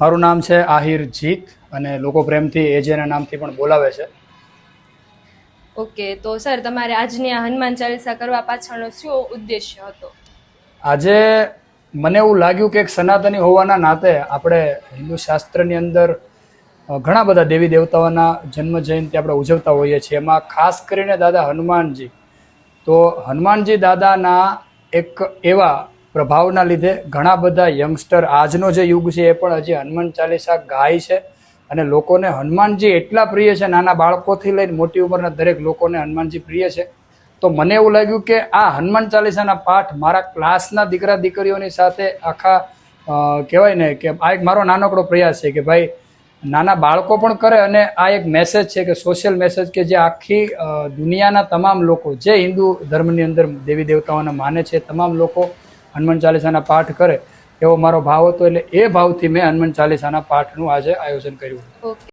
મારું નામ છે આહિર જીત અને લોકો પ્રેમથી એજેના નામથી પણ બોલાવે છે. ઓકે તો સર તમારે આજની આ હનુમાન ચાલીસા કરવા પાછળનો શું ઉદ્દેશ્ય હતો? આજે મને એવું લાગ્યું કે એક સનાતની હોવાના નાતે આપણે હિન્દુ શાસ્ત્રની અંદર ઘણા બધા દેવી દેવતાઓના જન્મ જયંતિ આપણે ઉજવતા હોઈએ છીએ. એમાં ખાસ કરીને દાદા હનુમાનજી. તો હનુમાનજી દાદાના એક એવા પ્રભાવના લીધે ઘણા બધા યંગસ્ટર આજનો જે યુગ છે એ પણ હજી હનુમાન ચાલીસા ગાય છે અને લોકોને હનુમાનજી એટલા પ્રિય છે, નાના બાળકોથી લઈને મોટી ઉંમરના દરેક લોકોને હનુમાનજી પ્રિય છે. તો મને એવું લાગ્યું કે આ હનુમાન ચાલીસાના પાઠ મારા ક્લાસના દીકરા દીકરીઓની સાથે આખા કહેવાય ને કે આ એક મારો નાનકડો પ્રયાસ છે કે ભાઈ નાના બાળકો પણ કરે અને આ એક મેસેજ છે કે સોશિયલ મેસેજ કે જે આખી દુનિયાના તમામ લોકો જે હિન્દુ ધર્મની અંદર દેવી દેવતાઓને માને છે તમામ લોકો હનુમાન ચાલીસાના પાઠ કરે એવો મારો ભાવ હતો એટલે એ ભાવથી મેં હનુમાન ચાલીસાના પાઠનું આજે આયોજન કર્યું